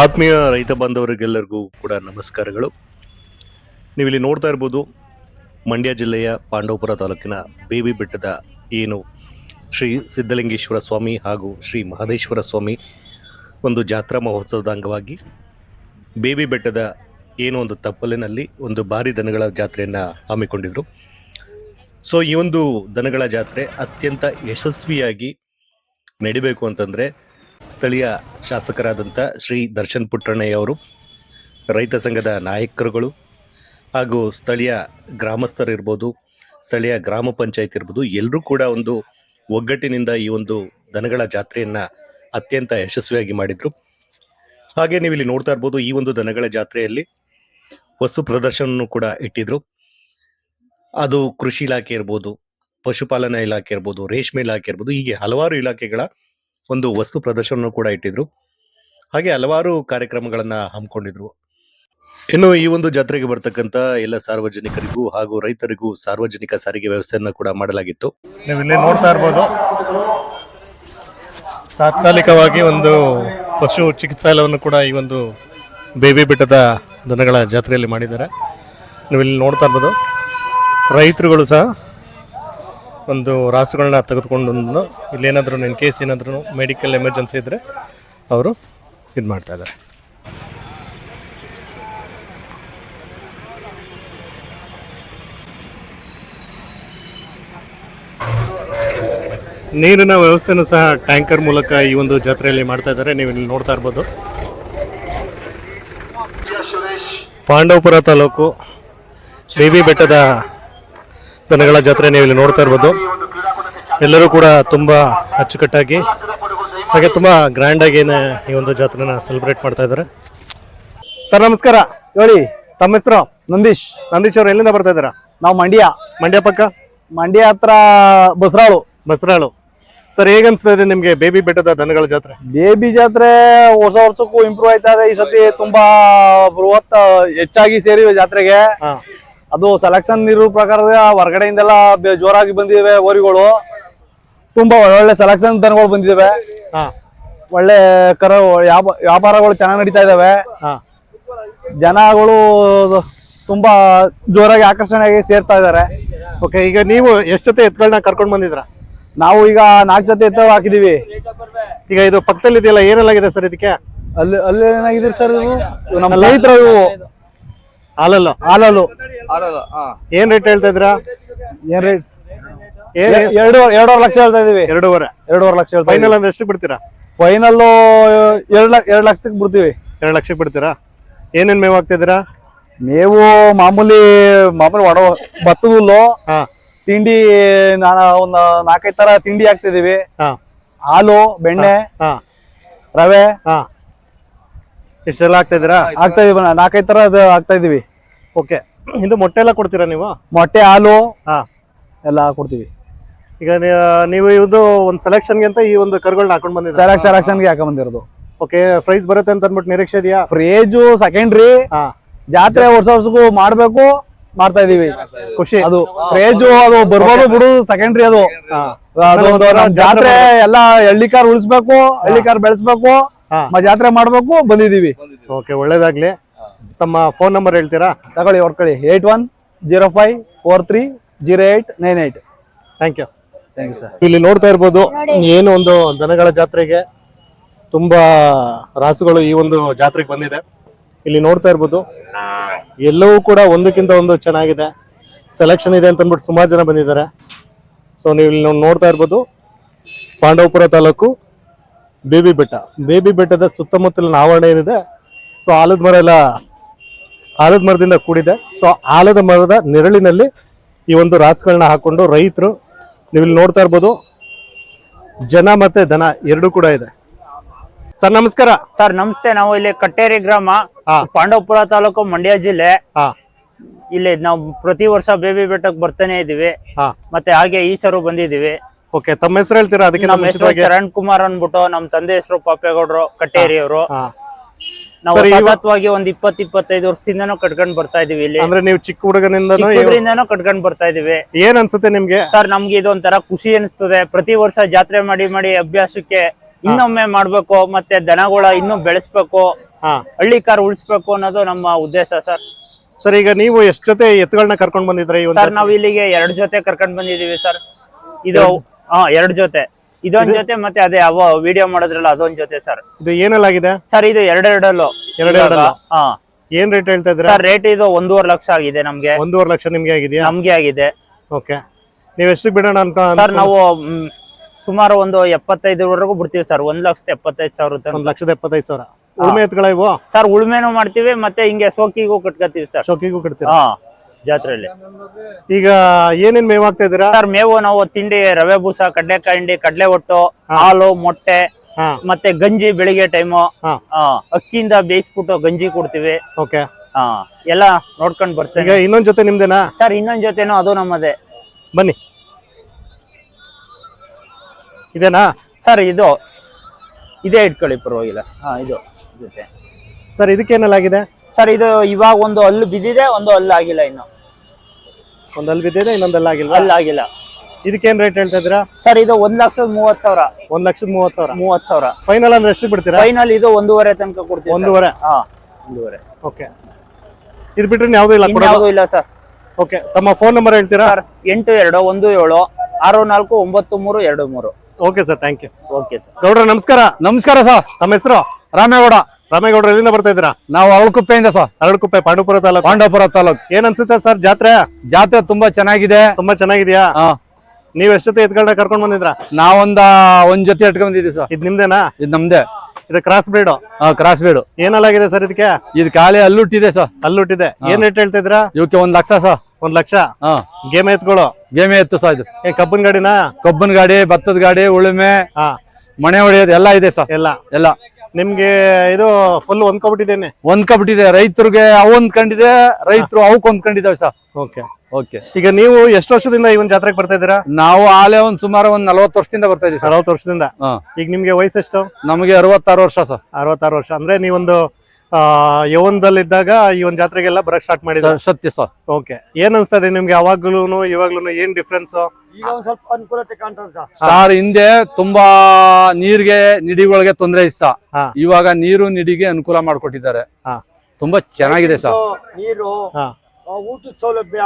ಆತ್ಮೀಯ ರೈತ ಬಾಂಧವರಿಗೆಲ್ಲರಿಗೂ ಕೂಡ ನಮಸ್ಕಾರಗಳು. ನೀವಿಲ್ಲಿ ನೋಡ್ತಾ ಇರ್ಬೋದು, ಮಂಡ್ಯ ಜಿಲ್ಲೆಯ ಪಾಂಡವಪುರ ತಾಲೂಕಿನ ಬೇಬಿ ಬೆಟ್ಟದ ಏನು ಶ್ರೀ ಸಿದ್ಧಲಿಂಗೇಶ್ವರ ಸ್ವಾಮಿ ಹಾಗೂ ಶ್ರೀ ಮಹದೇಶ್ವರ ಸ್ವಾಮಿ ಒಂದು ಜಾತ್ರಾ ಮಹೋತ್ಸವದ ಅಂಗವಾಗಿ ಬೇಬಿ ಬೆಟ್ಟದ ಏನೋ ಒಂದು ತಪ್ಪಲಿನಲ್ಲಿ ಒಂದು ಭಾರಿ ದನಗಳ ಜಾತ್ರೆಯನ್ನು ಹಮ್ಮಿಕೊಂಡಿದ್ದರು ಸೊ, ಈ ಒಂದು ದನಗಳ ಜಾತ್ರೆ ಅತ್ಯಂತ ಯಶಸ್ವಿಯಾಗಿ ನಡಿಬೇಕು ಅಂತಂದರೆ ಸ್ಥಳೀಯ ಶಾಸಕರಾದಂಥ ಶ್ರೀ ದರ್ಶನ್ ಪುಟ್ಟಣ್ಣಯ್ಯ ಅವರು ರೈತ ಸಂಘದ ನಾಯಕರುಗಳು ಹಾಗೂ ಸ್ಥಳೀಯ ಗ್ರಾಮಸ್ಥರಿರ್ಬೋದು, ಸ್ಥಳೀಯ ಗ್ರಾಮ ಪಂಚಾಯತ್ ಇರ್ಬೋದು ಎಲ್ಲರೂ ಕೂಡ ಒಂದು ಒಗ್ಗಟ್ಟಿನಿಂದ ಈ ಒಂದು ದನಗಳ ಜಾತ್ರೆಯನ್ನು ಅತ್ಯಂತ ಯಶಸ್ವಿಯಾಗಿ ಮಾಡಿದರು. ಹಾಗೆ ನೀವು ಇಲ್ಲಿ ನೋಡ್ತಾ ಇರ್ಬೋದು, ಈ ಒಂದು ದನಗಳ ಜಾತ್ರೆಯಲ್ಲಿ ವಸ್ತು ಪ್ರದರ್ಶನವನ್ನು ಕೂಡ ಇಟ್ಟಿದ್ರು. ಅದು ಕೃಷಿ ಇಲಾಖೆ ಇರ್ಬೋದು, ಪಶುಪಾಲನಾ ಇಲಾಖೆ ಇರ್ಬೋದು, ರೇಷ್ಮೆ ಇಲಾಖೆ ಇರ್ಬೋದು, ಹೀಗೆ ಹಲವಾರು ಇಲಾಖೆಗಳ ಒಂದು ವಸ್ತು ಪ್ರದರ್ಶನವನ್ನು ಕೂಡ ಇಟ್ಟಿದ್ರು. ಹಾಗೆ ಹಲವಾರು ಕಾರ್ಯಕ್ರಮಗಳನ್ನ ಹಮ್ಮಿಕೊಂಡಿದ್ರು. ಇನ್ನು ಈ ಒಂದು ಜಾತ್ರೆಗೆ ಬರ್ತಕ್ಕಂತ ಎಲ್ಲ ಸಾರ್ವಜನಿಕರಿಗೂ ಹಾಗೂ ರೈತರಿಗೂ ಸಾರ್ವಜನಿಕ ಸಾರಿಗೆ ವ್ಯವಸ್ಥೆಯನ್ನು ಕೂಡ ಮಾಡಲಾಗಿತ್ತು. ನೀವು ಇಲ್ಲಿ ನೋಡ್ತಾ ಇರ್ಬೋದು. ತಾತ್ಕಾಲಿಕವಾಗಿ ಒಂದು ಪಶು ಚಿಕಿತ್ಸಾಲಯವನ್ನು ಕೂಡ ಈ ಒಂದು ಬೇಬಿ ಬೆಟ್ಟದ ದನಗಳ ಜಾತ್ರೆಯಲ್ಲಿ ಮಾಡಿದ್ದಾರೆ. ನೀವು ಇಲ್ಲಿ ನೋಡ್ತಾ ಇರ್ಬೋದು. ರೈತರುಗಳು ಸಹ ಒಂದು ರಾಸುಗಳನ್ನ ತೆಗೆದುಕೊಂಡು ಬಂದು ಇಲ್ಲೇನಾದ್ರೂ ಇನ್ ಕೇಸ್ ಏನಾದ್ರೂ ಮೆಡಿಕಲ್ ಎಮರ್ಜೆನ್ಸಿ ಇದ್ದರೆ ಅವರು ಇದು ಮಾಡ್ತಾ ಇದ್ದಾರೆ. ನೀರಿನ ವ್ಯವಸ್ಥೆನೂ ಸಹ ಟ್ಯಾಂಕರ್ ಮೂಲಕ ಈ ಒಂದು ಜಾತ್ರೆಯಲ್ಲಿ ಮಾಡ್ತಾ ಇದ್ದಾರೆ. ನೀವು ಇಲ್ಲಿ ನೋಡ್ತಾ ಇರ್ಬೋದು. ಪಾಂಡವಪುರ ತಾಲೂಕು, ಬೇಬಿ ಬೆಟ್ಟದ ದನಗಳ ಜಾತ್ರೆ ನೀವು ಇಲ್ಲಿ ನೋಡ್ತಾ ಇರ್ಬೋದು. ಎಲ್ಲರೂ ಕೂಡ ತುಂಬ ಅಚ್ಚುಕಟ್ಟಾಗಿ ಹಾಗೆ ತುಂಬ ಗ್ರ್ಯಾಂಡಾಗಿ ಈ ಒಂದು ಜಾತ್ರೆನ ಸೆಲೆಬ್ರೇಟ್ ಮಾಡ್ತಾ ಇದ್ದಾರೆ. ಸರ್ ನಮಸ್ಕಾರ. ಹೇಳಿ ತಮ್ಮ ಹೆಸರು? ನಂದೀಶ್. ನಂದೀಶ್ ಅವ್ರು ಎಲ್ಲಿಂದ ಬರ್ತಾ ಇದ್ದೀರಾ? ನಾವು ಮಂಡ್ಯ. ಮಂಡ್ಯ ಪಕ್ಕ? ಮಂಡ್ಯ ಹತ್ರ ಬಸರಾಳು. ಬಸರಾಳು. ಸರ್ ಹೇಗೆ ಅನ್ಸ್ತಾ ಇದೆ ನಿಮಗೆ ಬೇಬಿ ಬೆಟ್ಟದ ದನಗಳ ಜಾತ್ರೆ? ಬೇಬಿ ಜಾತ್ರೆ ಹೊಸ ವರ್ಷಕ್ಕೂ ಇಂಪ್ರೂವ್ ಆಯ್ತಾ ಇದೆ. ಈ ಸತಿ ತುಂಬಾ ಬೃಹತ್ ಹೆಚ್ಚಾಗಿ ಸೇರಿ ಜಾತ್ರೆಗೆ. ಹಾ. ಅದು ಸೆಲೆಕ್ಷನ್ ಇರೋ ಪ್ರಕಾರ ಹೊರಗಡೆಯಿಂದೆಲ್ಲ ಜೋರಾಗಿ ಬಂದಿವೆ ಓರಿಗಳು ತುಂಬಾ ಒಳ್ಳೊಳ್ಳೆ ಸೆಲೆಕ್ಷನ್ ದನಗಳು ಬಂದಿದ್ದಾವೆ ಹಾ. ಒಳ್ಳೆ ಕರ ವ್ಯಾಪ- ವ್ಯಾಪಾರಗಳು ಚೆನ್ನಾಗಿ ನಡೀತಾ ಇದಾವೆ. ಹಾ. ಜನಗಳು ತುಂಬಾ ಜೋರಾಗಿ ಆಕರ್ಷಣೆಯಾಗಿ ಸೇರ್ತಾ ಇದ್ದಾರೆ. ಓಕೆ ಈಗ ನೀವು ಎಷ್ಟು ಜೊತೆ ಎತ್ಗಳನ್ನ ಕರ್ಕೊಂಡು ಬಂದಿದ್ರ ನಾವು ಈಗ ನಾಲ್ಕು ಜೊತೆ ಎತ್ತ ಹಾಕಿದೀವಿ. ಈಗ ಇದು ಪಕ್ಕದಲ್ಲಿ ಇದೆಯಲ್ಲ ಏನೆಲ್ಲಾಗಿದೆ ಸರ್ ಇದಕ್ಕೆ? ಅಲ್ಲಿ ಅಲ್ಲಿ ಏನಾಗಿದೆ ಸರ್ ಇದು? ಇವು ನಮ್ಮ ರೈತರು ಇವು. ಹಾಲಲ್ಲ? ಹಾಲಲ್ಲು? ಏನ್ ರೇಟ್ ಹೇಳ್ತಾ ಇದ್ರಾ ಏನ್ ರೇಟ್ ಏನ್ ಎರಡು ಎರಡೂವರೆ ಲಕ್ಷ ಹೇಳ್ತಾ ಇದೀವಿ. ಎರಡೂವರೆ. ಎರಡೂವರೆ ಲಕ್ಷ ಹೇಳ್ತಾ ಫೈನಲ್ ಅಂದ್ರೆ ಎಷ್ಟು ಬಿಡ್ತೀರಾ? ಫೈನಲ್ ಎರಡು ಲಕ್ಷ ಎರಡು ಲಕ್ಷಕ್ಕೆ ಬಿಡ್ತೀವಿ. ಎರಡು ಲಕ್ಷ ಬಿಡ್ತೀರಾ? ಏನೇನ್ ಮೇವು ಹಾಕ್ತಿದ್ದೀರಾ ಮೇವು ಮಾಮೂಲಿ ಮಾಮೂಲಿ ಒಡ ಭತ್ತದ ಹುಲ್ಲು ಹಾ. ತಿಂಡಿ ನಾನು ಒಂದು ನಾಲ್ಕೈದು ತರ ತಿಂಡಿ ಹಾಕ್ತಿದೀವಿ ಹಾ. ಹಾಲು ಬೆಣ್ಣೆ ಹಾ. ರವೆ. ಹಾ. ಇಷ್ಟೆಲ್ಲ ಹಾಕ್ತಿದ್ದೀರಾ ಹಾಕ್ತಾ ಇದೀವಿ ನಾಲ್ಕೈದು ತರ ಅದು ಹಾಕ್ತಾ ಇದೀವಿ. ಓಕೆ. ಇದು ಮೊಟ್ಟೆ ಎಲ್ಲ ಕೊಡ್ತೀರಾ ನೀವು? ಮೊಟ್ಟೆ ಹಾಲು ಹಾ. ಎಲ್ಲ ಕೊಡ್ತೀವಿ. ಈಗ ನೀ- ನೀವು ಇದು ಒಂದು ಸೆಲೆಕ್ಷನ್ಗೆ ಅಂತ ಈ ಒಂದು ಕರುಗಳನ್ನ ಹಾಕೊಂಡು ಬಂದಿದ್ದೀರಾ? ಸೆಲೆಕ್ಷನ್ ಸೆಲೆಕ್ಷನ್ಗೆ ಹಾಕೊಂಡ್ ಬಂದಿರೋದು. ಓಕೆ ಪ್ರೈಸ್ ಬರುತ್ತೆ ಅಂತ ಅಂದ್ಬಿಟ್ಟು ನಿರೀಕ್ಷೆ ಇದೆಯಾ? ಫ್ರೇಜು ಸೆಕೆಂಡ್ರಿ ಹಾ. ಜಾತ್ರೆ ವರ್ಷ ವರ್ಷಕ್ಕೂ ಮಾಡ್ಬೇಕು ಮಾಡ್ತಾ ಇದೀವಿ. ಖುಷಿ. ಅದು ಫ್ರೇಜ್ ಅದು ಬರ್ಬೋದು ಬಿಡು ಸೆಕೆಂಡ್ರಿ ಅದು. ಹಾ. ಅದು ಒಂದು ನಮ್ ಜಾತ್ರೆ ಎಲ್ಲ ಹಳ್ಳಿಕಾರ್ ಉಳಿಸ್ಬೇಕು ಹಳ್ಳಿಕಾರ್ ಬೆಳೆಸ್ಬೇಕು. ಮ- ಜಾತ್ರೆ ಮಾಡ್ಬೇಕು ಬಂದಿದೀವಿ ಓಕೆ ಒಳ್ಳೇದಾಗ್ಲಿ. ತಮ್ಮ ಫೋನ್ ನಂಬರ್ ಹೇಳ್ತೀರಾ? ತಗೊಳ್ಳಿ ಹೊಡ್ಕೊಳ್ಳಿ. Eight one zero five four three zero eight nine eight thank you thank you sir ಇಲ್ಲಿ ನೋಡ್ತಾ ಇರ್ಬೋದು ಏನು ಒಂದು ದನಗಳ ಜಾತ್ರೆಗೆ ತುಂಬಾ ರಾಸುಗಳು ಈ ಒಂದು ಜಾತ್ರೆಗೆ ಬಂದಿದೆ. ಇಲ್ಲಿ ನೋಡ್ತಾ ಇರ್ಬೋದು ಎಲ್ಲವೂ ಕೂಡ ಒಂದಕ್ಕಿಂತ ಒಂದು ಚೆನ್ನಾಗಿದೆ. ಸೆಲೆಕ್ಷನ್ ಇದೆ ಅಂತ ಅಂದ್ಬಿಟ್ಟು ಸುಮಾರು ಜನ ಬಂದಿದ್ದಾರೆ. ಸೊ ನೀವು ಇಲ್ಲಿ ನೋಡ್ತಾ ಇರ್ಬೋದು ಪಾಂಡವಪುರ ತಾಲೂಕು ಬೇಬಿ ಬೆಟ್ಟ. ಬೇಬಿ ಬೆಟ್ಟದ ಸುತ್ತಮುತ್ತಲಿನ ಆವರಣ ಏನಿದೆ ಸೊ ಆಲದ ಮರ ಎಲ್ಲ ಆಲದ ಮರದಿಂದ ಕೂಡಿದೆ. ಸೊ ಆಲದ ಮರದ ನೆರಳಿನಲ್ಲಿ ಈ ಒಂದು ರಾಸುಗಳನ್ನ ಹಾಕೊಂಡು ರೈತರು ನೀವು ಇಲ್ಲಿ ನೋಡ್ತಾ ಇರ್ಬೋದು. ಜನ ಮತ್ತೆ ದನ ಎರಡು ಕೂಡ ಇದೆ. ಸರ್ ನಮಸ್ಕಾರ. ಸರ್ ನಮಸ್ತೆ. ನಾವು ಇಲ್ಲಿ ಕಟ್ಟೇರಿ ಗ್ರಾಮ. ಪಾಂಡವಪುರ ತಾಲೂಕು ಮಂಡ್ಯ ಜಿಲ್ಲೆ. ಇಲ್ಲಿ ನಾವು ಪ್ರತಿ ವರ್ಷ ಬೇಬಿ ಬೆಟ್ಟಕ್ಕೆ ಬರ್ತಾನೆ ಇದೀವಿ ಮತ್ತೆ ಹಾಗೆ ಈ ಸರು ಬಂದಿದೀವಿ ಓಕೆ ತಮ್ಮ ಹೆಸರು ಹೇಳ್ತೀರಾ? ಅದಕ್ಕೆ ನಮ್ಮ ಹೆಸರು ಚರಣ್ ಕುಮಾರ್ ಅನ್ಬಿಟ್ಟು ನಮ್ಮ ತಂದೆ ಹೆಸರು ಪಾಪೇಗೌಡರು ಕಟ್ಟೇರಿಯವರು. ಹಾ. ನಾವು ಸತತವಾಗಿ ಒಂದ್ ಇಪ್ಪತ್ ಇಪ್ಪತ್ತೈದು ವರ್ಷದಿಂದನೂ ಕಟ್ಕೊಂಡ್ ಬರ್ತಾ ಇದೀವಿ ಇಲ್ಲಿ. ಅಂದ್ರೆ ನೀವು ಚಿಕ್ಕ ಹುಡುಗನಿಂದನೂ ಕಟ್ಕೊಂಡ್ ಬರ್ತಾ ಇದೀವಿ. ಏನ್ ಅನ್ಸುತ್ತೆ ನಿಮ್ಗೆ? ಸರ್ ನಮ್ಗೆ ಇದೊಂಥರ ಖುಷಿ ಅನಿಸ್ತದೆ. ಪ್ರತಿ ವರ್ಷ ಜಾತ್ರೆ ಮಾಡಿ ಮಾಡಿ ಅಭ್ಯಾಸಕ್ಕೆ ಇನ್ನೊಮ್ಮೆ ಮಾಡ್ಬೇಕು ಮತ್ತೆ ದನಗಳ ಇನ್ನೂ ಬೆಳೆಸ್ಬೇಕು ಹಳ್ಳಿ ಕಾರ್ ಉಳಿಸ್ಬೇಕು ಅನ್ನೋದು ನಮ್ಮ ಉದ್ದೇಶ ಸರ್. ಸರ್ ಈಗ ನೀವು ಎಷ್ಟು ಜೊತೆ ಎತ್ತುಗಳನ್ನ ಕರ್ಕೊಂಡ್ ಬಂದಿದ್ರೆ ಸರ್ ನಾವು ಇಲ್ಲಿಗೆ ಎರಡ್ ಜೊತೆ ಕರ್ಕೊಂಡ್ ಬಂದಿದೀವಿ ಸರ್. ಇದು ಹಾ ಎರಡ್ ಜೊತೆ. ಇದೊಂದ್ ಜೊತೆ ಮತ್ತೆ ಅದೇ ಅವ ವಿಡಿಯೋ ಮಾಡೋದ್ರಲ್ಲ ಅದೊಂದ್ ಜೊತೆ ಸರ್ ಇದು ಏನಲ್ಲಾಗಿದೆ? ಸರ್ ಇದು ಎರಡೆರಡಲ್ಲು? ಎರಡೆರಡಲ್ಲ? ಹಾ. ಏನ್ ರೇಟ್ ಹೇಳ್ತಾ ಇದ್ದೀರಾ? ಸರ್ ರೇಟ್ ಇದು ಒಂದೂವರೆ ಲಕ್ಷ ಆಗಿದೆ ನಮ್ಗೆ. ಒಂದೂವರೆ ಲಕ್ಷ ನಿಮ್ಗೆ ಆಗಿದೆಯಾ? ನಮ್ಗೆ ಆಗಿದೆ. ಓಕೆ. ನೀವ್ ಎಷ್ಟು ಬಿಡೋಣ ಅಂತ ಸರ್ ನಾವು ಸುಮಾರು ಒಂದು ಎಪ್ಪತ್ತೈದರವರೆಗೂ ಬಿಡ್ತೀವಿ ಸರ್ ಒಂದ್ ಲಕ್ಷದ ಎಪ್ಪತ್ತೈದು ಸಾವಿರ. ಒಂದ್ ಲಕ್ಷದ ಎಪ್ಪತ್ತೈದು ಸಾವಿರ. ಉಳ್ಮೆ ಎತ್ಗಳ ಇವು? ಸರ್ ಉಳುಮೆನೂ ಮಾಡ್ತೀವಿ ಮತ್ತೆ ಹಿಂಗೆ ಸೋಕಿಗೂ ಕಟ್ಕೋತೀವಿ ಸರ್ ಶೋಕಿಗೂ ಕಟ್ತೀವಿ ಹಾ. ಜಾತ್ರೆಯಲ್ಲಿ. ಈಗ ಏನೇನ್ ಮೇವ್ ಆಗ್ತಾ ಇದ್ದೀರಾ? ಸರ್ ಮೇವು ನಾವು ತಿಂಡಿ ರವೆ ಬೂಸ ಕಡ್ಲೆಕಾಯಿ ಹಿಂಡಿ ಕಡ್ಲೆ ಒಟ್ಟು ಹಾಲು ಮೊಟ್ಟೆ ಮತ್ತೆ ಗಂಜಿ ಬೆಳಿಗ್ಗೆ ಟೈಮು ಅಕ್ಕಿಯಿಂದ ಬೇಯಿಸ್ಬಿಟ್ಟು ಗಂಜಿ ಕೊಡ್ತೀವಿ. ಓಕೆ. ಹಾ ಎಲ್ಲ ನೋಡ್ಕೊಂಡ್ ಈಗ ಬರ್ತೇವೆ ಇನ್ನೊಂದ್ ಜೊತೆ ನಿಮ್ದೇನಾ? ಸರ್ ಇನ್ನೊಂದ್ ಜೊತೆನೋ ಅದು ನಮ್ಮದೇ. ಬನ್ನಿ. ಇದೇನಾ? ಸರ್ ಇದು ಇದೇ ಇಟ್ಕೊಳ್ಳಿ ಪರವಾಗಿಲ್ಲ. ಹಾ ಇದು ಜೊತೆ. ಸರ್ ಇದಕ್ಕೇನೆಲ್ಲಾಗಿದೆ ಸರ್ ಇದು ಇವಾಗ ಒಂದು ಹಲ್ಲು ಬಿದ್ದಿದೆ ಒಂದು ಹಲ್ಲು ಆಗಿಲ್ಲ ಇನ್ನು. ಒಂದ್ ಅಲ್ಲಿ ಬಿದ್ದಿದೆ ಇನ್ನೊಂದಲ್ಲ ಆಗಿಲ್ಲ ಅಲ್ಲಿ ಆಗಿಲ್ಲ. ಇದಕ್ಕೇನ್ ರೇಟ್ ಹೇಳ್ತಾ ಇದ್ದೀರಾ ಸರ್ ಇದು ಒಂದ್ ಲಕ್ಷದ ಮೂವತ್ ಸಾವಿರ. ಒಂದ್ ಲಕ್ಷದ ಮೂವತ್ತು ಸಾವಿರ? ಮೂವತ್ ಸಾವಿರ. ಫೈನಲ್ ಅಂದ್ರೆ ಎಷ್ಟು ಬಿಡ್ತೀರಾ? ಫೈನಲ್ ಇದು ಒಂದೂವರೆ ತನಕ ಕೊಡ್ತೀವಿ. ಒಂದೂವರೆ? ಹಾ. ಒಂದೂವರೆ. ಓಕೆ ಇದು ಬಿಟ್ರೆ ಯಾವ್ದು ಇಲ್ಲ ಕೊಡೋದು? ಇನ್ಯಾವುದೂ ಇಲ್ಲ ಸರ್. ಓಕೆ ತಮ್ಮ ಫೋನ್ ನಂಬರ್ ಹೇಳ್ತೀರಾ? ಸರ್ ಎಂಟು ಎರಡು ಒಂದು ಏಳು ಆರು ನಾಲ್ಕು ಒಂಬತ್ತು ಮೂರು ಎರಡು ಮೂರು. Okay sir thank you okay sir ಗೌಡ್ರ ನಮಸ್ಕಾರ. ನಮಸ್ಕಾರ ಸರ್ ತಮ್ಮ ಹೆಸರು? ರಾಮೇಗೌಡ. ರಾಮೇಗೌಡ್ರ ಎಲ್ಲಿಂದ ಬರ್ತಾ ಇದ್ದೀರಾ? ನಾವು ಅವಳಕುಪ್ಪೆಯಿಂದ ಸರ್. ಅರಳಕುಪ್ಪೆ ಪಾಂಡುಪುರ ತಾಲೂಕು? ಪಾಂಡವಪುರ ತಾಲೂಕು. ಏನ್ ಅನ್ಸುತ್ತೆ ಸರ್ ಜಾತ್ರೆ? ಜಾತ್ರೆ ತುಂಬಾ ಚೆನ್ನಾಗಿದೆ. ತುಂಬಾ ಚೆನ್ನಾಗಿದ್ಯಾ? ನೀವ್ ಎಷ್ಟೊತ್ತೆ ಎತ್ಕೊಂಡ ಕರ್ಕೊಂಡ್ ಬಂದಿದ್ರಾ ನಾವೊಂದ ಒಂದ್ ಜೊತೆ ಇಟ್ಕೊಂಡಿದೀವಿ ಸರ್. ಇದ್ ನಿಮ್ದೇನಾ? ಇದು ನಮ್ದೇ. ಇದು ಕ್ರಾಸ್ ಬ್ರೀಡ್ ಕ್ರಾಸ್ ಬೀಡು ಏನಲ್ಲಾಗಿದೆ ಸರ್ ಇದಕ್ಕೆ ಇದು ಖಾಲಿ ಅಲ್ಲುಟ್ಟಿದೆ ಸರ್. ಅಲ್ಲುಟ್ಟಿದೆ. ಏನ್ ರೇಟ್ ಹೇಳ್ತಾ ಇದ್ದೀರಾ? ಇವಕ್ಕೆ ಒಂದ್ ಲಕ್ಷ ಸರ್. ಒಂದ್ ಲಕ್ಷ? ಹಾ. ಗೇಮ್ ಎತ್ಕೊಳ್ಳೋ ಗೇಮೆ ಎತ್ತು ಸರ್ ಇದು. ಏನ್ ಕಬ್ಬನ್ ಗಾಡಿನಾ? ಕಬ್ಬನ್ ಗಾಡಿ ಭತ್ತದ ಗಾಡಿ ಉಳುಮೆ ಹಾ. ಮನೆ ಹೊಡೆಯೋದು ಎಲ್ಲ ಇದೆ ಸರ್. ಎಲ್ಲ. ಎಲ್ಲ. ನಿಮ್ಗೆ ಇದು ಫುಲ್ ಹೊಂದ್ಕೊಬಿಟ್ಟಿದ್ದೇನೆ ಹೊಂದ್ಕೊಬಿಟ್ಟಿದೆ ರೈತರಿಗೆ ಅವು ಹೊಂದ್ಕೊಂಡಿದೆ ರೈತರು ಅವಕ್ ಹೊಂದ್ಕೊಂಡಿದ್ದಾವೆ ಸರ್. ಓಕೆ ಓಕೆ ಈಗ ನೀವು ಎಷ್ಟು ವರ್ಷದಿಂದ ಈ ಒಂದು ಜಾತ್ರೆಗೆ ಬರ್ತಾ ಇದ್ದೀರಾ? ನಾವು ಆಲೆ ಒಂದ್ ಸುಮಾರು ಒಂದ್ ನಲವತ್ತು ವರ್ಷದಿಂದ ಬರ್ತಾ ಇದೀವಿ ಸರ್. ಅರವತ್ತು ವರ್ಷದಿಂದ? ಈಗ ನಿಮ್ಗೆ ವಯಸ್ಸೆಷ್ಟು? ನಮಗೆ ಅರವತ್ತಾರು ವರ್ಷ ಸರ್. ಅರವತ್ತಾರು ವರ್ಷ. ಅಂದ್ರೆ ನೀವೊಂದು ಯೌವನದಲ್ಲಿದ್ದಾಗ ಈ ಒಂದು ಜಾತ್ರೆಗೆಲ್ಲ ಬರಕ್ ಸ್ಟಾರ್ಟ್ ಮಾಡಿದ್ರು. ಸರ್, ಸತ್ಯ ಸರ್ ಓಕೆ ಏನ್ ಅನ್ಸ್ತದೆ ನಿಮ್ಗೆ ಅವಾಗ್ಲೂ ಇವಾಗ್ಲೂ ಏನ್ ಡಿಫ್ರೆನ್ಸ್ ಈಗ ಒಂದ್ ಸ್ವಲ್ಪ ಅನುಕೂಲತೆ ಕಾಣ್ತದೆ ಸರ್. ಸಾರ್ ಹಿಂದೆ ತುಂಬಾ ನೀರ್ಗೆ ನಿಡಿಗಳಿಗೆ ತೊಂದರೆ ಇಷ್ಟ. ಇವಾಗ ನೀರು ನಿಡಿಗೆ ಅನುಕೂಲ ಮಾಡ್ಕೊಟ್ಟಿದ್ದಾರೆ. ಹಾ. ತುಂಬಾ ಚೆನ್ನಾಗಿದೆ ಸರ್ ನೀರು ಊಟದ ಸೌಲಭ್ಯ.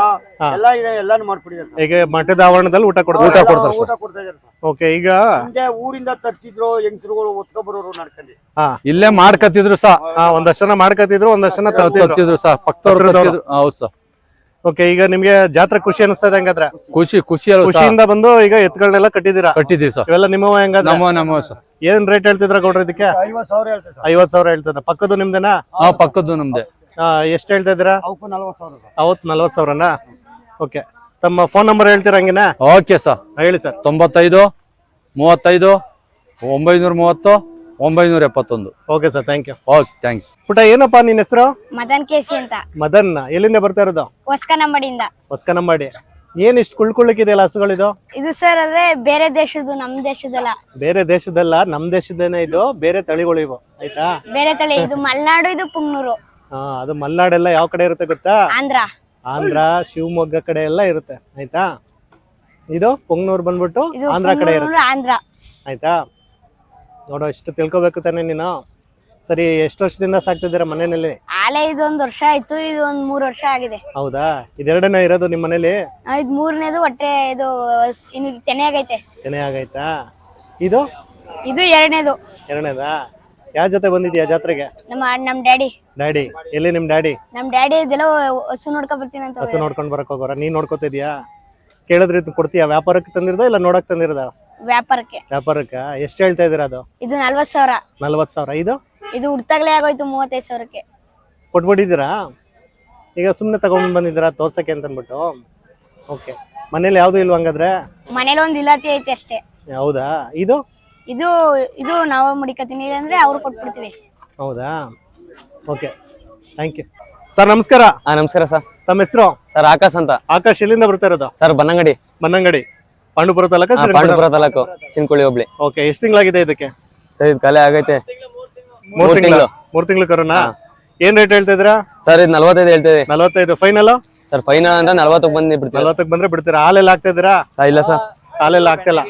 ಎಲ್ಲ ಇದೆ ಎಲ್ಲಾನು ಮಾಡ್ಕೊಡಿದ್ದಾರೆ ಸರ್. ಈಗ ಮಠದ ಆವರಣದಲ್ಲಿ ಊಟ ಕೊಡ್ತಾರೆ ಊಟ ಕೊಡ್ತಾರೆ ಸರ್. ಊಟ ಕೊಡ್ತಾ ಇದ್ದಾರೆ ಸರ್. ಓಕೆ ಈಗ ಹಿಂದೆ ಊರಿಂದ ತರ್ತಿದ್ರು ಹೆಂಗಸರುಗಳು ಒತ್ಕೊಬರೋರು ನಡ್ಕೊಂಡು. ಹಾ ಇಲ್ಲೇ ಮಾಡ್ಕತ್ತಿದ್ರು ಸಹ ಹಾ, ಒಂದಷ್ಟು ಜನ ಮಾಡ್ಕತ್ತಿದ್ರು ಒಂದಷ್ಟು ಜನ ತರ್ತಿದ್ರು. ಸರ್ ಪಕ್ಕದವ್ರು. ಹೌದು ಸರ್ ಓಕೆ ಈಗ ನಿಮ್ಗೆ ಜಾತ್ರೆ ಖುಷಿ ಅನಿಸ್ತದೆ ಹಂಗಾದ್ರೆ? ಖುಷಿ ಖುಷಿ ಅಲ್ವ ಖುಷಿಯಿಂದ ಬಂದು ಈಗ ಎತ್ಗಳನ್ನೆಲ್ಲ ಕಟ್ಟಿದ್ದೀರಾ? ಕಟ್ಟಿದೀವಿ ಸರ್ ಇವೆಲ್ಲ ನಿಮ್ಮವ ಹೆಂಗಾದ್ರೆ? ನಮ್ಮ ನಮ್ಮ ಸರ್ ಏನ್ ರೇಟ್ ಹೇಳ್ತಿದ್ರ ಕೊಡ್ರಿ ಇದಕ್ಕೆ? ಐವತ್ ಸಾವಿರ ಹೇಳ್ತಾರೆ ಸರ್. ಐವತ್ ಸಾವಿರ ಹೇಳ್ತದ ಪಕ್ಕದ್ದು ನಿಮ್ದೇನಾ? ಹಾ ಪಕ್ಕದ್ದು ನಮ್ದೆ. ಎಷ್ಟ್ ಹೇಳ್ತಾ ಇದ್ದೀರಾ ಅವಕ್ಕೂ ನಲ್ವತ್ ಸರ್. ಅವತ್ ನಲ್ವತ್ ಸಾವಿರನಾ? ಓಕೆ. ತಮ್ಮ ಫೋನ್ ನಂಬರ್ ಹೇಳ್ತೀರಾ ಹಂಗಿನ? Okay sir. ಹೇಳಿ ಸರ್. ತೊಂಬತ್ತೈದು ಮೂವತ್ತೈದು ಒಂಬೈನೂರ ಮೂವತ್ತು ಒಂಬೈನೂರ ಎಪ್ಪತ್ತೊಂದು. Okay sir thank you okay thanks ಪುಟ ಏನಪ್ಪ ನಿನ್ನ ಹೆಸರು? ಮದನ್ ಕೇಸಿ ಅಂತ. ಮದನ್ ಎಲ್ಲಿಂದ ಬರ್ತಾ ಇರೋದು? ಹೊಸ್ಕನಂಬಡಿಯಿಂದ. ಹೊಸ್ಕನಂಬಡಿ. ಏನ್ ಇಷ್ಟು ಕುಳ್ಕೊಳ್ಳಿಕ್ಕಿದೆಯಲ್ಲ ಹಸುಗಳಿದು? ಇದು ಸರ್ ಅದೇ ಬೇರೆ ದೇಶದ್ದು ನಮ್ ದೇಶದಲ್ಲ ಬೇರೆ ದೇಶದಲ್ಲ ನಮ್ ದೇಶದೇನೆ ಇದು ಬೇರೆ ತಳಿಗಳು ಇವು. ಆಯ್ತಾ? ಬೇರೆ ತಳಿ ಇದು ಮಲೆನಾಡು ಇದು ಪುಂಗ್ನೂರು. ಅದು ಮಲ್ನಾಡೆಲ್ಲ ಯಾವ ಕಡೆ ಇರುತ್ತೆ ಗೊತ್ತಾ? ಆಂಧ್ರ. ಆಂಧ್ರ ಶಿವಮೊಗ್ಗ ಕಡೆ ಎಲ್ಲ ಇರುತ್ತೆ ಆಯ್ತಾ? ಇದು ಪೊಂಗ್ನೂರ್ ಬಂದ್ಬಿಟ್ಟು ಇದು ಆಂಧ್ರ ಕಡೆ ಇರುತ್ತೆ. ಪುಂಗ್ನೂರು ಆಂಧ್ರ. ಆಯ್ತಾ? ನೋಡೋ ಇಷ್ಟು ತಿಳ್ಕೊಬೇಕು ತಾನೇ ನೀನು. ಸರಿ ಎಷ್ಟು ವರ್ಷದಿಂದ ಸಾಕ್ತಿದ್ದೀರಾ ಮನೆಯಲ್ಲಿ? ಆಲೆ ಇದೊಂದ್ ವರ್ಷ ಆಯ್ತು ಇದು ಒಂದ್ ಮೂರ್ ವರ್ಷ ಆಗಿದೆ. ಹೌದಾ? ಇದೆರಡನೇ ಇರೋದು ನಿಮ್ಮ ಮನೇಲಿ? ಆ, ಇದ್ ಮೂರನೇದು ಹೊಟ್ಟೆ ಇದು ಇನ್ನು ತೆನೆ ಆಗೈತೆ. ತೆನೆ ಆಗೈತಾ? ಇದು? ಇದು ಎರಡನೇದು. ಎರಡನೇದಾ? ಯಾರ ಜೊತೆ ಬಂದಿದ್ಯಾ ಜಾತ್ರೆಗೆ? ನಮ್ಮ ನಮ್ ಡ್ಯಾಡಿ. ಡ್ಯಾಡಿ ಎಲ್ಲಿ ನಿಮ್ ಡ್ಯಾಡಿ? ನಮ್ ಡ್ಯಾಡಿ ಇದೆಲ್ಲ ಹಸು ನೋಡ್ಕೊ ಬರ್ತೀನಿ ಅಂತ ಹಸು ನೋಡ್ಕೊಂಡ್ ಬರಕ್ ಹೋಗೋರ? ನೀನ್ ನೋಡ್ಕೋತಿದ್ಯಾ ಕೇಳಿದ್ರೆ ಇದು ಕೊಡ್ತೀಯಾ? ವ್ಯಾಪಾರಕ್ಕೆ ತಂದಿರದ ಇಲ್ಲ ನೋಡಕ್ ತಂದಿರೋದ? ವ್ಯಾಪಾರಕ್ಕೆ. ವ್ಯಾಪಾರಕ್ಕೆ? ಎಷ್ಟು ಹೇಳ್ತಾ ಇದೀರ ಅದು? ಇದು ನಲ್ವತ್ ಸಾವಿರ. ನಲ್ವತ್ ಸಾವಿರ. ಇದು? ಇದು ಹುಡ್ತಾಗ್ಲೇ ಆಗೋಯ್ತು ಮೂವತ್ತೈದು ಸಾವಿರಕ್ಕೆ. ಕೊಟ್ಬಿಟ್ಟಿದ್ದೀರಾ? ಈಗ ಸುಮ್ಮನೆ ತಗೊಂಡ್ ಬಂದಿದ್ದೀರಾ? ತೋರ್ಸಕ್ಕೆ ಅಂತ ಅಂದ್ಬಿಟ್ಟು ಓಕೆ ಮನೇಲಿ ಯಾವ್ದು ಇಲ್ವಾ ಹಂಗಾದ್ರೆ? ಮನೇಲಿ ಒಂದ್ ಇಲಾತಿ ಐತೆ ಅಷ್ಟೇ. ಹೌದಾ? ಇದು? ಇದು ಇದು ನಾವು ಮುಡಿಕತೀನಿ ಅಂದ್ರೆ ಅವ್ರು ಕೊಟ್ಬಿಡ್ತೀವಿ. ಹೌದಾ? ಓಕೆ ಥ್ಯಾಂಕ್ ಯು ಸರ್ ನಮಸ್ಕಾರ. ಹಾ ನಮಸ್ಕಾರ ಸರ್ ತಮ್ಮ ಹೆಸರು? ಸರ್ ಆಕಾಶ್ ಅಂತ. ಆಕಾಶ್ ಎಲ್ಲಿಂದ ಬರ್ತಾ ಇರೋದು? Sir Bannangadi. Bannangadi. Pandupura taluk sir Pandupura taluk Chinkuli hobli. Okay ಎಷ್ಟು ತಿಂಗಳಾಗಿದೆ ಇದಕ್ಕೆ? ಸರ್ ಇದು ಕಲೆ ಆಗೈತೆ. ಮೂರ್ ಮೂರ್ ತಿಂಗಳು. ಮೂರು ಮೂರ್ ತಿಂಗಳು ಕರೋನಾ? ಏನ್ ರೇಟ್ ಹೇಳ್ತಾ ಇದ್ದೀರಾ? ಸರ್ ಇದು ನಲ್ವತ್ತೈದು ಹೇಳ್ತೀವಿ ನಲವತ್ತೈದು. ಫೈನಲ್ ಸರ್ ಫೈನಲ್ ಅಂದ್ರೆ ನಲ್ವತ್ತಕ್ಕೆ ಬಂದು ಬಿಡ್ತೀವಿ ನಲವತ್ತಕ್ಕೆ ಬಂದ್ರೆ ಬಿಡ್ತೀರಾ? ಹಾಲೆಲ್ಲ ಹಾಕ್ತಾ ಇದ್ದೀರಾ? ಸರ್ ಇಲ್ಲ ಸರ್ ಕಾಲೆಲ್ಲ ಆಗ್ತಿಲ್ಲ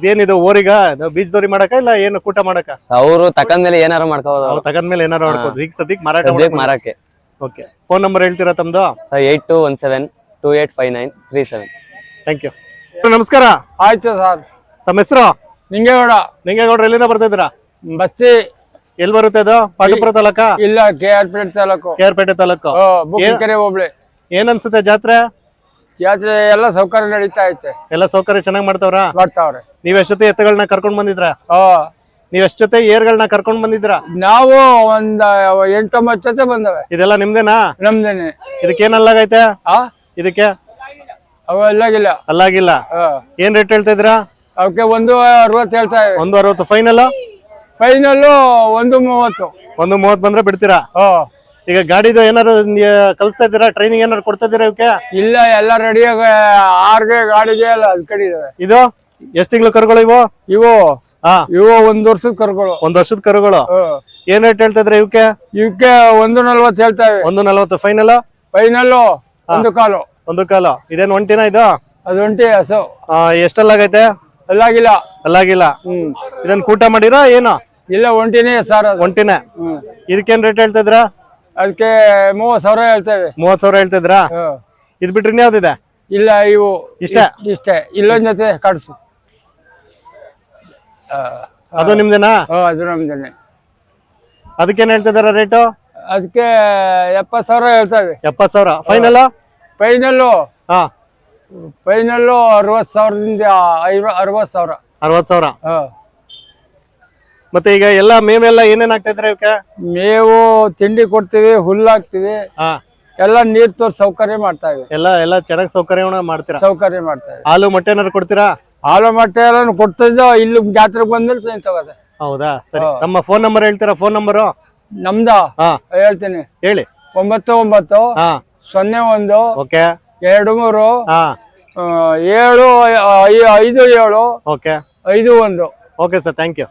ಇದೇನಿದು ಓರಿಗ? ಬೀಜದೋರಿ ಮಾಡಕ ಇಲ್ಲ ಏನು ಕೂಟ ಮಾಡಕ? ಅವರು ತಕಂದ್ಮೇಲೆ ಏನಾರು ಮಾಡ್ಕೋಬೋದು ಅವ್ರು. ಮೇಲೆ ಏನಾರು ಮಾಡ್ಕೋದು ಈಗ ಸದ್ಯಕ್ಕೆ ಮಾರಾಟ ಸದ್ಯಕ್ಕೆ ಮಾರಕ್ಕೆ ಓಕೆ ಫೋನ್ ನಂಬರ್ ಹೇಳ್ತೀರಾ ತಮ್ದು? Sir eight two one seven two eight five nine three seven thank you ನಮಸ್ಕಾರ. ಆಯ್ತು ಸರ್. ತಮ್ಮ ಹೆಸರು? ನಿಂಗೇಗೌಡ. ನಿಂಗೇಗೌಡ್ರ ಎಲ್ಲಿಂದ ಬರ್ತಾ ಇದ್ದೀರಾ? ಬಸ್ತಿ ಎಲ್ಲಿ ಬರುತ್ತೆ ಅದು? ಪಾಟಪುರ ತಾಲೂಕ? ಇಲ್ಲ ಕೆ ಆರ್ ಪೇಟೆ ತಾಲೂಕು. ಕೆ ಆರ್ ಪೇಟೆ ತಾಲೂಕು. ಹೋಬ್ಳಿ. ಏನ್ ಅನ್ಸುತ್ತೆ ಜಾತ್ರೆ? ಜಾತ್ರೆ ಎಲ್ಲ ಸೌಕರ್ಯ ನಡೀತಾ ಐತೆ. ಎಲ್ಲ ಸೌಕರ್ಯ ಚೆನ್ನಾಗಿ ಮಾಡ್ತಾವ್ರ? ಮಾಡ್ತಾವ್ರೆ. ನೀವ್ ಎಷ್ಟ್ ಜೊತೆ ಎತ್ತುಗಳನ್ನ ಕರ್ಕೊಂಡ್ ಬಂದಿದ್ರ? ಆ, ನೀವ್ ಎಷ್ಟ್ ಜೊತೆ ಏರ್ಗಳನ್ನ ಕರ್ಕೊಂಡ್ ಬಂದಿದ್ರ? ನಾವು ಒಂದ್ ಎಂಟೊಂಬತ್ತು ಜೊತೆ ಬಂದವೆ. ಇದೆಲ್ಲ ನಿಮ್ದೇನಾ? ನಮ್ದೇನೆ. ಇದಕ್ಕೆ ಏನ್ ಅಲ್ಲಾಗೈತೆ? ಆ? ಇದಕ್ಕೆ? ಅವು ಎಲ್ಲಾಗಿಲ್ಲ ಅಲ್ಲಾಗಿಲ್ಲ. ಆ, ಏನ್ ರೇಟ್ ಹೇಳ್ತಾ ಇದ್ರ ಅವಕ್ಕೆ ಒಂದು ಅರವತ್ತು ಹೇಳ್ತಾ ಇವೆ. ಒಂದು ಅರವತ್ತು ಫೈನಲ್ ಫೈನಲ್ಲು ಒಂದು ಮೂವತ್ತು. ಒಂದು ಮೂವತ್ ಬಂದ್ರೆ ಬಿಡ್ತೀರಾ? ಆ, ಈಗ ಗಾಡಿದು ಏನಾರು ಕಲಿಸ್ತಾ ಇದ್ದೀರಾ? ಟ್ರೈನಿಂಗ್ ಏನಾರು ಕೊಡ್ತಾ ಇದ್ದೀರಾ ಇವಕ್ಕೆ? ಇಲ್ಲ ಎಲ್ಲ ರೆಡಿ ಆರ್ಗೆ ಗಾಡಿಗೆ ಎಲ್ಲ ಅದ್ ಕಡೆ ಇದಾವೆ. ಇದು? ಎಷ್ಟ್ ತಿಂಗಳು ಕರುಗಳು ಇವು? ಇವು ಹಾ. ಇವು ಒಂದ್ ವರ್ಷದ ಕರುಗಳು. ಒಂದ್ ವರ್ಷದ ಕರುಗಳು. ಏನ್ ರೇಟ್ ಹೇಳ್ತಾ ಇದ್ರೆ ಇವಕ್ಕೆ? ಇವಕ್ಕೆ ಒಂದು ನಲ್ವತ್ತು ಹೇಳ್ತಾ ಇವೆ. ಒಂದು ನಲ್ವತ್ತು. ಫೈನಲ್ ಫೈನಲ್ ಒಂದು ಕಾಲು. ಒಂದು ಕಾಲು. ಇದೇನ್ ಒಂಟಿನ ಇದು? ಅದು ಒಂಟಿ ಹಸು ಆ, ಎಷ್ಟಲ್ಲಾಗೈತೆ ಅಲ್ಲಾಗಿಲ್ಲ. ಅಲ್ಲಾಗಿಲ್ಲ. ಹ್ಮ್. ಇದನ್ ಕೂಟ ಮಾಡಿರಾ ಏನು? ಇಲ್ಲ ಒಂಟಿನೇ ಸರ್ ಒಂಟಿನೇ ಇದಕ್ಕೇನ್ ರೇಟ್ ಹೇಳ್ತಾ ಇದ್ರಾ ಅದಕ್ಕೆ ಮೂವತ್ ಸಾವಿರ ಹೇಳ್ತೇವೆ. ಮೂವತ್ ಸಾವಿರ ಹೇಳ್ತಿದ್ರಾ? ಹ್ಮ್. ಇದ್ ಬಿಟ್ರೆ ಇನ್ಯಾವ್ದಿದೆ ಇಲ್ಲ ಇವು ಇಷ್ಟೇ? ಇಷ್ಟೇ. ಇಲ್ಲೊಂದ್ ಜೊತೆ ಕಾಡಿಸು. ಅದು ನಿಮ್ದೇನಾ? ಹ್ಮ್ ಅದು ನಮ್ದೇನೆ. ಅದಕ್ಕೇನ್ ಹೇಳ್ತಿದಾರ ರೇಟು? ಅದಕ್ಕೆ ಎಪ್ಪತ್ ಸಾವಿರ ಹೇಳ್ತೇವೆ. ಎಪ್ಪತ್ ಸಾವಿರ. ಫೈನಲ್ ಫೈನಲ್ಲು ಹಾ. ಫೈನಲ್ಲು ಅರವತ್ತು ಸಾವಿರದಿಂದ ಐವ ಅರವತ್ತು ಸಾವಿರ. ಅರವತ್ ಸಾವಿರ. ಹಾಂ. ಮತ್ತೆ ಈಗ ಎಲ್ಲ ಮೇವೆಲ್ಲ ಏನೇನ್ ಆಗ್ತಾ ಇದ್ರೆ ಇವಕ್ಕೆ? ಮೇವು ತಿಂಡಿ ಕೊಡ್ತೀವಿ ಹುಲ್ಲು ಹಾಕ್ತಿವಿ. ಹಾ. ಎಲ್ಲ ನೀರ್ ತೋರ್ ಸೌಕರ್ಯ ಮಾಡ್ತಾ ಇವೆ ಎಲ್ಲ ಎಲ್ಲ ಚೆನ್ನಾಗಿ ಸೌಕರ್ಯವನ್ನ ಮಾಡ್ತೀರಾ? ಸೌಕರ್ಯ ಮಾಡ್ತಾ ಇವಿ ಹಾಲು ಮೊಟ್ಟೆ ಏನಾದ್ರು ಕೊಡ್ತೀರಾ? ಹಾಲು ಮೊಟ್ಟೆ ಎಲ್ಲ ಕೊಡ್ತಿದ್ದೋ ಇಲ್ಲಿ ಜಾತ್ರೆಗೆ ಬಂದ್ಮೇಲೆ ತಗೋದೆ. ಹೌದಾ? ಸರಿ. ನಮ್ಮ ಫೋನ್ ನಂಬರ್ ಹೇಳ್ತೀರಾ? ಫೋನ್ ನಂಬರು ನಮ್ದ? ಹಾ. ಹೇಳ್ತೀನಿ. ಹೇಳಿ. ಒಂಬತ್ತು ಒಂಬತ್ತು ಹಾ. ಸೊನ್ನೆ ಒಂದು ಓಕೆ. ಎರಡು ಮೂರು ಹಾ. ಆ, ಏಳು ಐ- ಐದು ಏಳು ಓಕೆ. ಐದು ಒಂದು. Okay sir thank you